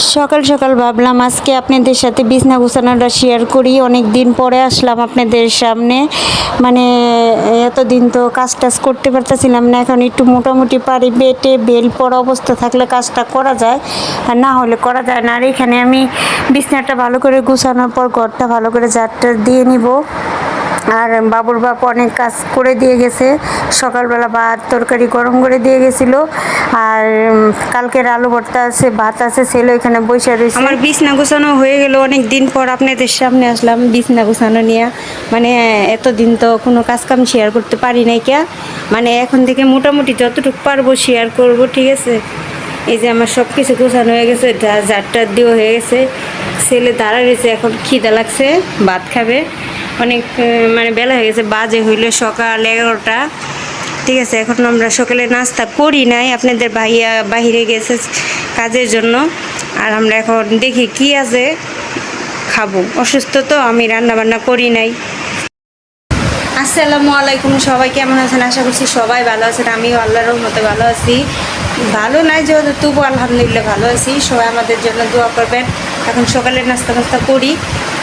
সকাল সকাল ভাবলাম আজকে আপনাদের সাথে বিছনা গুছানোটা শেয়ার করি। অনেক দিন পরে আসলাম আপনাদের সামনে। মানে এতদিন তো কাজ টাজ করতে পারতেছিলাম না, এখন একটু মোটামুটি পারি বেটে বেল পড়া অবস্থা থাকলে কাজটা করা যায়, আর না হলে করা যায় না। আর এখানে আমি বিছনাটা ভালো করে গুছানোর পর ঘরটা ভালো করে জারটা দিয়ে নিব। আর বাবুর বাপ অনেক কাজ করে দিয়ে গেছে। সকালবেলা ভাত তরকারি গরম করে দিয়ে গেছিল। আর কালকের আলু ভর্তা আছে, ভাত আছে ছেলে এখানে বসে রয়েছে। আমার বিছনা গোছানো হয়ে গেল। অনেক দিন পর আপনাদের সামনে আসলাম বিছনা গোছানো নিয়ে। মানে এতদিন তো কোনো কাজ কাম শেয়ার করতে পারি নাই কে। মানে এখন থেকে মোটামুটি যতটুকু পারব শেয়ার করব, ঠিক আছে? এই যে আমার সব কিছু গোছানো হয়ে গেছে জারটার দিয়েও হয়ে গেছে। ছেলে দাঁড়া রয়েছে, এখন খিদা লাগছে, ভাত খাবে। অনেক মানে বেলা হয়ে গেছে, বাজে হইল সকাল এগারোটা। ঠিক আছে, এখন আমরা সকালে নাস্তা করি নাই, আপনাদের ভাইয়া বাহিরে গেছে কাজের জন্য। আর আমরা এখন দেখি কি আছে, খাব। অসুস্থ তো, আমি রান্না বান্না করি নাই। আসসালামু আলাইকুম, সবাই কেমন আছেন? আশা করছি সবাই ভালো আছেন, আমিও আল্লাহর মতো ভালো আছি। ভালো নাই যেহেতু তবু আলহামদুলিল্লাহ ভালো আছি। সবাই আমাদের জন্য দোয়া করবেন। এখন সকালে নাস্তা নাস্তা করি,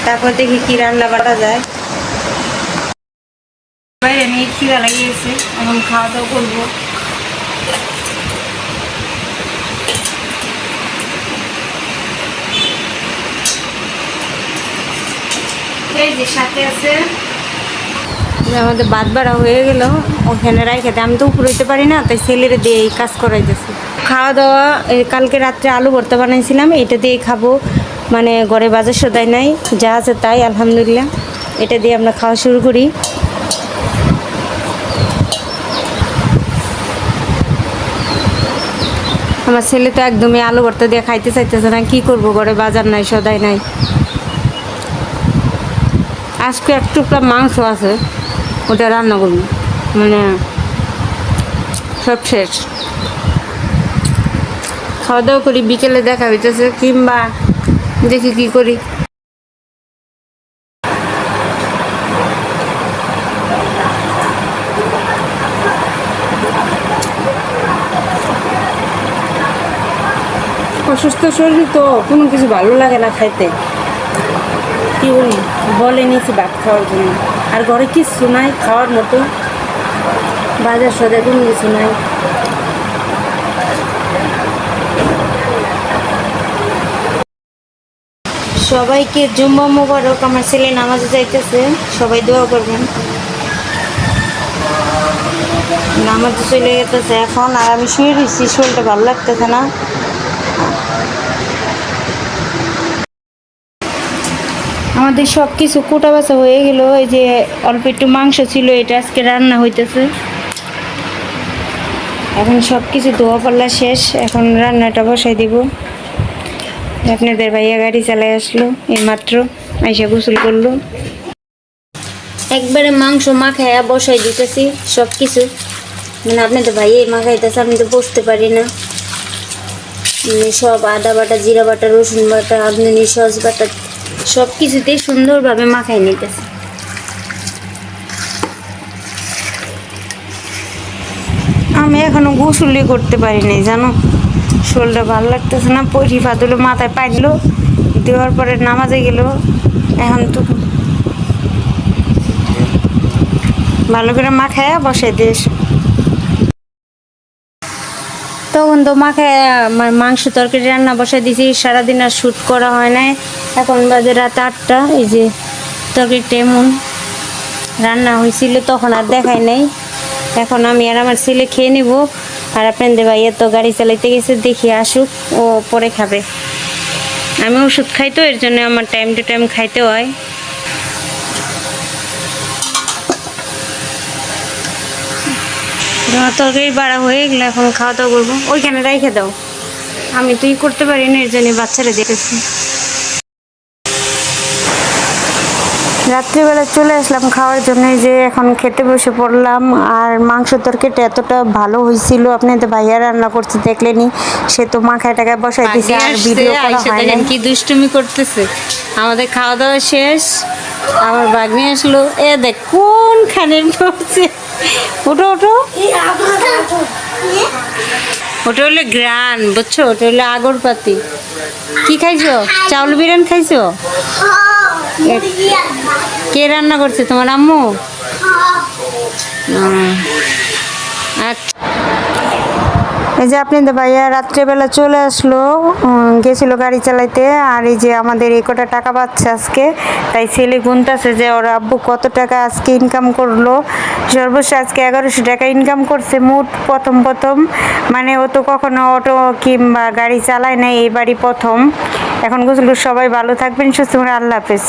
তারপর দেখি কি রান্না বাড়া যায়। আমি খিদা লাগিয়েছে, এখন খাওয়া দাওয়া করব। এই যে সাথে আছে আমাদের বাদ বাড়া হয়ে গেল, ওখানে দেয়। আমি তো উপরে হইতে পারি না, তাই ছেলের দিয়ে এই কাজ করাইতেছি। খাওয়া দাওয়া কালকে রাত্রে আলু ভর্তা বানাইছিলাম, এটা দিয়ে খাব। মানে ঘরে বাজার সদাই নাই, যা আছে তাই, আলহামদুলিল্লাহ। এটা দিয়ে আমরা খাওয়া শুরু করি। আমার ছেলে তো একদমই আলু ভর্তা দিয়ে খাইতে চাইতেছে না, কি করব, ঘরে বাজার নাই, সদাই নাই। আজকে এক টুকরা মাংস আছে। ওটা রান্না করব। মানে সব শেষ। খাওয়া দাওয়া করি, বিকেলে দেখা হইতেছে, কিংবা দেখি কি করি। অসুস্থ শরীর তো, কোনো কিছু ভালো লাগে না খাইতে। কি বলি? বলে নিয়েছি ভাত খাওয়ার জন্য। আর ঘরে কিচ্ছু নাই খাওয়ার মতো? বাজার সদে কোনো কিছু নাই। সবাইকে জুম্মা মোবারক, আমার ছেলে নামাজে যাইতেছে, সবাই দোয়া করবেন। নামাজে চলে যেতেছে এখন, আর আমি শুয়ে রয়েছি শরীরটা ভালো লাগতেছে না। আমাদের সব কিছু কোটা বাছা হয়ে গেল এই যে অল্প একটু মাংস ছিল, এটা আজকে রান্না হইতেছে। এখন সব কিছু ধোয়া পাল্লা শেষ, এখন রান্নাটা বসাই দিব। আপনাদের ভাইয়া গাড়ি চালাই আসলো, এই মাত্র আইসা গোসল করল। একবারে মাংস মাখায়া বসাই দিতেছি সব কিছু মানে আপনাদের ভাইয়া মাখাইতেছে, আমি তো বসতে পারি না। মানে সব আদা বাটা, জিরা বাটা, রসুন বাটা আপনি সস বাটা সব কিছুতেই সুন্দরভাবে মাখাই নিতেছে। আমি এখনও গোসলই করতে পারি নাই, জানো? শরীরটা ভালো লাগতেছে না, পরি ফাদুলো মাথায় পাইলো দেওয়ার পরে নামাজে গেল, এখন তো ভালো করে মাখায় বসাই দিস তখন তো আমার মাংস তরকারি রান্না বসাই দিয়েছি, সারাদিন আর শ্যুট করা হয় নাই। এখন বাজে রাত আটটা, এই যে তরকারিটা এমন রান্না হয়েছিল তখন আর দেখাই নাই। এখন আমি আর আমার ছেলে খেয়ে নিব। আর আপনাদের ভাইয়া তো গাড়ি চালাইতে গেছে, দেখি আসুক, ও পরে খাবে। আমি ওষুধ খাই তো এর জন্য আমার টাইম টু টাইম খাইতে হয়। তোমার তরকারি বাড়া হয়ে গেলে এখন খাওয়া দাওয়া করব। ওইখানে রেখে দাও। আমি তুই করতে পারি না এর জন্য বাচ্চারা দেখেছি রাত্রিবেলা চলে আসলাম খাওয়ার জন্য যে এখন খেতে বসে পড়লাম। আর মাংস তরকারিটা এতটা ভালো হয়েছিল আপনি তো ভাইয়া রান্না করতে দেখলেনি সে তো মাখায় টাকায় বসাই দিছে আর ভিডিও করা হয় কি দুষ্টুমি করতেছে। আমাদের খাওয়া দাওয়া শেষ আমার বাগনি আসলো, এ দেখ, কোন খানের পড়ছে ওটো ওটো ওটা হলো গ্রান, বুঝছ? ওটা হলো আগরপাতি কি খাইছো? চাউল বিরিয়ানি খাইছো? কে রান্না করছে? তোমার আম্মু? আচ্ছা। এই যে আপনাদের ভাইয়া রাত্রেবেলা চলে আসলো গেছিল গাড়ি চালাইতে, আর এই যে আমাদের এই কটা টাকা পাচ্ছে আজকে, তাই ছেলে গুনতাছে যে ওর আব্বু কত টাকা আজকে ইনকাম করল। সর্বোচ্চ আজকে এগারোশো টাকা ইনকাম করছে মোট প্রথম প্রথম। মানে ও তো কখনো অটো কিংবা গাড়ি চালায় না এইবারই প্রথম। এখন বুঝলো সবাই ভালো থাকবেন, সুস্থ আল্লাহ হাফেজ।